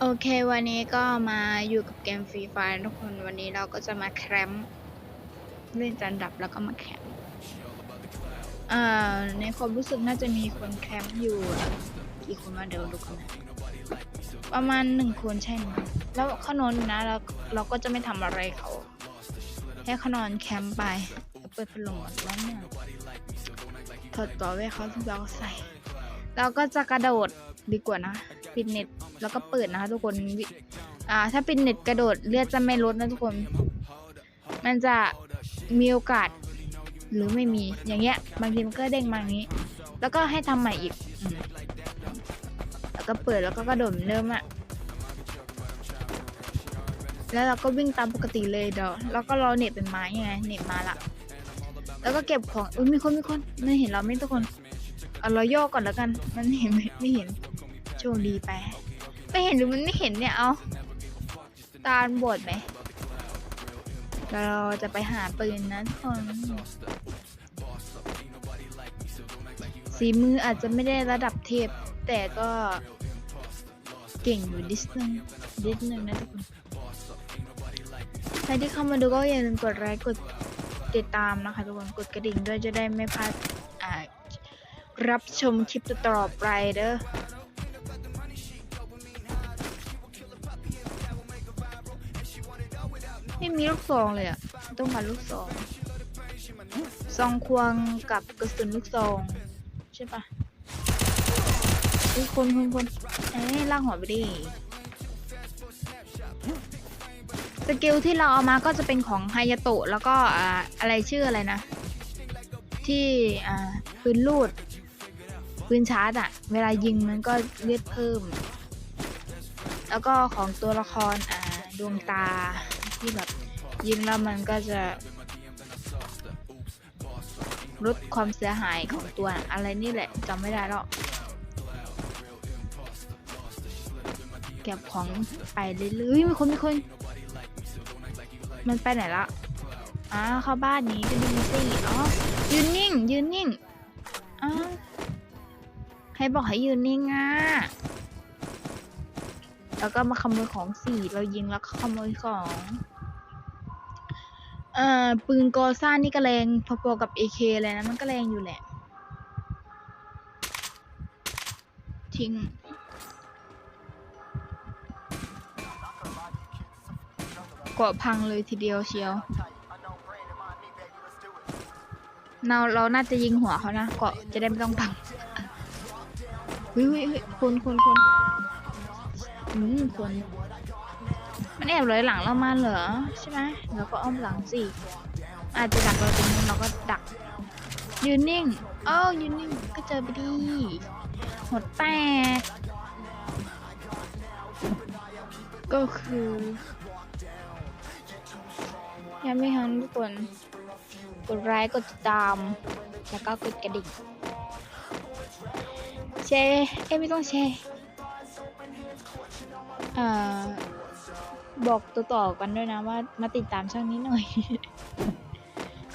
โอเค วันนี้ก็มาอยู่กับเกมฟรีไฟทุกคน วันนี้เราก็จะมาแคมป์เล่นจันดับแล้วก็มาแคมป์เอ่อในความรู้สึกน่าจะมีคนแคมป์อยู่กี่คนมาเดี๋ยวดูกันนะประมาณหนึ่งคนใช่ไหมแล้วเขานอนนะเราเราก็จะไม่ทำอะไรเขาให้เขานอนแคมป์ไปเปิดพัดลมร้อนเนี่ยถอดต่อไว้เขาที่เราใส่ เราก็จะกระโดดดีกว่านะ ปิดเน็ตแล้วก็เปิดนะคะ ทุกคนอ่าถ้าปิดเน็ตกระโดดเลือดจะไม่ลดนะทุกคน มันจะมีโอกาสหรือไม่มีอย่างเงี้ย บางทีมันก็เด้งมาอย่างนี้ แล้วก็ให้ทำใหม่อีกอแล้วก็เปิดแล้วก็กระโดดเหมือนเดิมอะแล้วเราก็วิ่งตามปกติเลยเดี๋ยวแล้วก็รอเน็ตเป็นไม้ยังไงเน็ตมาละแล้วก็เก็บของอุ้ยมีคนมีคนไม่เห็นเราไหม่ทุกคนเอาเราย่อก่อนแล้วกัน มันเห็นไหมไม่เห็น โชคดีไป ไม่เห็นหรือมันไม่เห็นเนี่ย เอาตาบดไหมเราจะไปหาปืนนะทุกคนสีมืออาจจะไม่ได้ระดับเทพ แต่ก็เก่งอยู่ดิสนึงดิสนึงนะทุกคนใครที่เข้ามาดูก็อย่าลืมกดไลค์กดติดตามนะคะทุกคนกดกระดิ่งด้วยจะได้ไม่พลาดรับชมคลิปต่อไปเด้อ ไม่มีลูกซองเลยอะต้องกาลูกซอง ซองควงกับกระสุนลูกซอง ใช่ปะอุ้ยคนคนคนเอ้ยลากหัวไปดิสกิลที่เราเอามาก็จะเป็นของไฮยาโตะแล้วก็อ่าอะไรชื่ออะไรนะ ที่อ่าปืนลูดปืนชาร์จอะเวลายิงมันก็เลือดเพิ่ม แล้วก็ของตัวละครอ่าดวงตา ที่แบบยิงแล้วมันก็จะลดความเสียหายของตัวอะไรนี่แหละจำไม่ได้หรอกเก็บของไปเรื่อยๆมีคนมีคน มันไปไหนละอ้าเข้าบ้านนี้ก็ดูสิอ๋อยืนนิ่งยืนนิ่งอ้าใครบอกให้ยืนนิ่งอะ แล้วก็มาขโมยของสี่เรายิงแล้วก็ขโมยของเอ่อปืนกอซ่านี่ก็แรงพอๆกับ AK เลยนะ มันก็แรงอยู่แหละ ทิ้งเกาะพังเลยทีเดียวเชียวเราเราน่าจะยิงหัวเขานะ เกาะจะได้ไม่ต้องพังเฮ้ยเฮ้ยเฮ้ยคนคนคน อืมคนมันแอบเลยหลังเรามาเหรอใช่ไหมแล้วก็อ้อมหลังสิอาจจะดักเราตรงนู้นเราก็ดักยืนนิ่งเอ้ายืนนิ่งก็เจอไปดีหดแตกก็คือยังไม่ทันทุกคนกดไลค์กดติดตาม แล้วก็กดกระดิ่งแชร์เอ้ไม่ต้องแชร์อ่ บอกต่อๆกันด้วยนะว่ามาติดตามช่องนี้หน่อย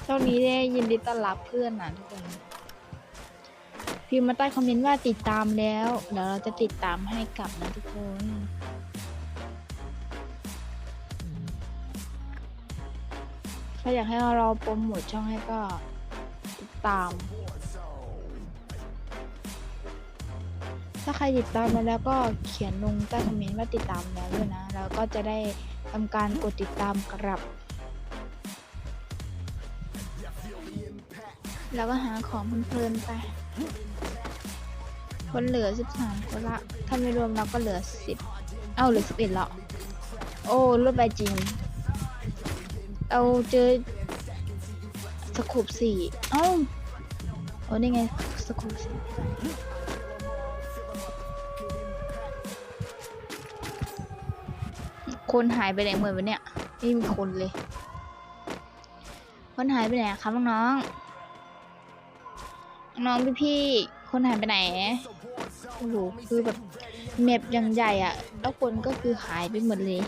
ช่องนี้ได้ยินดีต้อนรับเพื่อนนะทุกคนพิมพ์มาใต้คอมเมนต์ว่าติดตามแล้วเดี๋ยวเราจะติดตามให้กลับนะทุกคนถ้าอยากให้เราโปรโมทช่องให้ก็ติดตาม ถ้าใครติดตามมาแล้วก็เขียนลงใต้คอมเมนต์ว่าติดตามแล้วด้วยนะ แล้วก็จะได้ทำการกดติดตามกลับ แล้วก็หาของเพลินๆไป คนเหลือ 13คนละถ้าไม่รวมเราก็เหลือ 10 เอ้าเหลือ 11แล้วโอ้ลดไปจริง เอาเจอสกูปสี่เอ้าโอ้นี่ไงสกูปสี่ คนหายไปไหนเหมือนวันเนี้ยไม่มีคนเลย คนหายไปไหนครับน้องๆน้องๆพี่ๆคนหายไปไหนโอ้โหคือแบบเมปยังใหญ่อะแล้วคนก็คือหายไปหมดเลย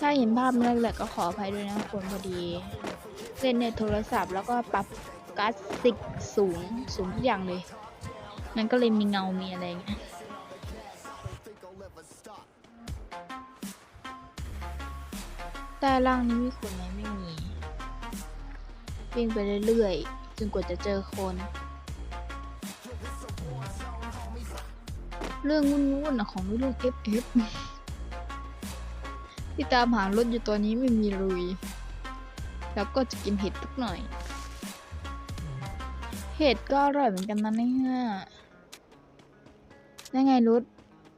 ถ้าเห็นภาพแรกๆก็ขออภัยด้วยนะคนพอดี เล่นในโทรศัพท์แล้วก็ปรับ กราฟิกสูงสูงทุกอย่างเลย มันก็เลยมีเงา มีอะไรอย่างเงี้ยใต้ล่างนี้มีคนไหมไม่มีวิ่งไปเรื่อยๆจนกว่าจะเจอคน เรื่องวุ่นๆอะของเรื่อง FF ที่ตามหารถอยู่ตอนนี้ไม่มีรุย แล้วก็จะกินเห็ดสักหน่อย เห็ดก็อร่อยเหมือนกันนะเนี่ยได้ไงรุด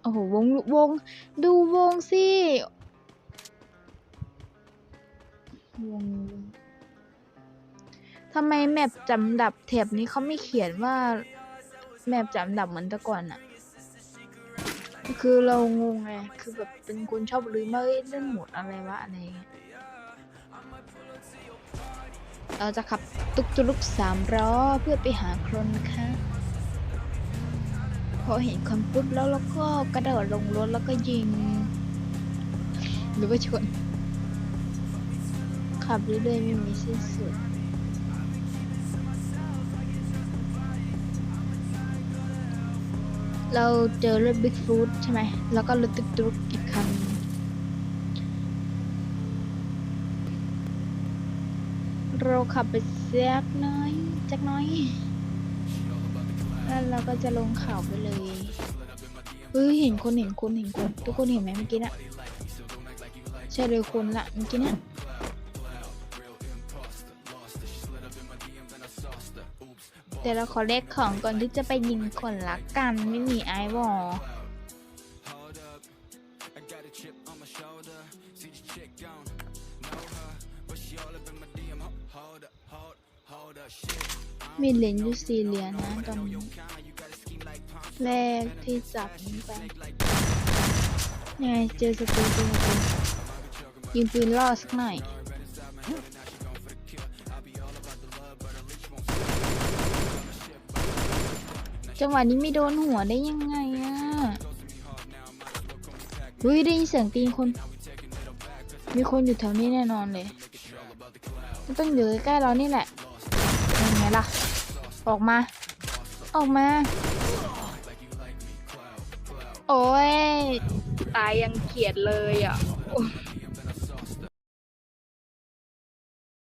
โอ้โห วง วง ดูวงสิ วงทำไมแมปจำดับแถบนี้เขาไม่เขียนว่า แมปจำดับเหมือนแต่ก่อนอะคือเรางงไง คือแบบเป็นคนชอบลืมว่าเอ้ยเล่นหมดอะไรวะอะไรเงี้ย เราจะขับตุกตุกสามล้อเพื่อไปหาคนนะคะพอเห็นคนปุ๊บแล้วเราก็กระโดดลงรถแล้วก็ยิง หรือว่าชน ขับเรื่อยๆไม่มีสิ้นสุดเราเจอรถบิ๊กฟูดใช่ไหม แล้วก็รถตุ๊กตุ๊กอีกคัน เราขับไปเสียกน้อยจักหน้อย แล้วเราก็จะลงเขาไปเลยเฮ้ยเห็นคนเห็นคนเห็นคนทุกคนเห็นไหมเมื่อกี้น่ะใช่เลยคนละเมื่อกี้น่ะเดี๋ยวเราขอเลขของก่อนที่จะไปยิงคนละกันไม่มีไอวอล มีเหรียญอยู่สี่เหรียญนะตอนนี้แรกที่จับนี้ไปยังไงเจอสตูเจอยิงปืนล่อสักหน่อยจังหวะนี้ไม่โดนหัวได้ยังไงอะเฮ้ยได้ยินเสียงตีนคน มีคนอยู่แถวนี้แน่นอนเลยมันต้องอยู่ใกล้ๆเรานี่แหละ ล่ะ ออกมา ออกมา โอ้ย ตายยังเกลียดเลยอะ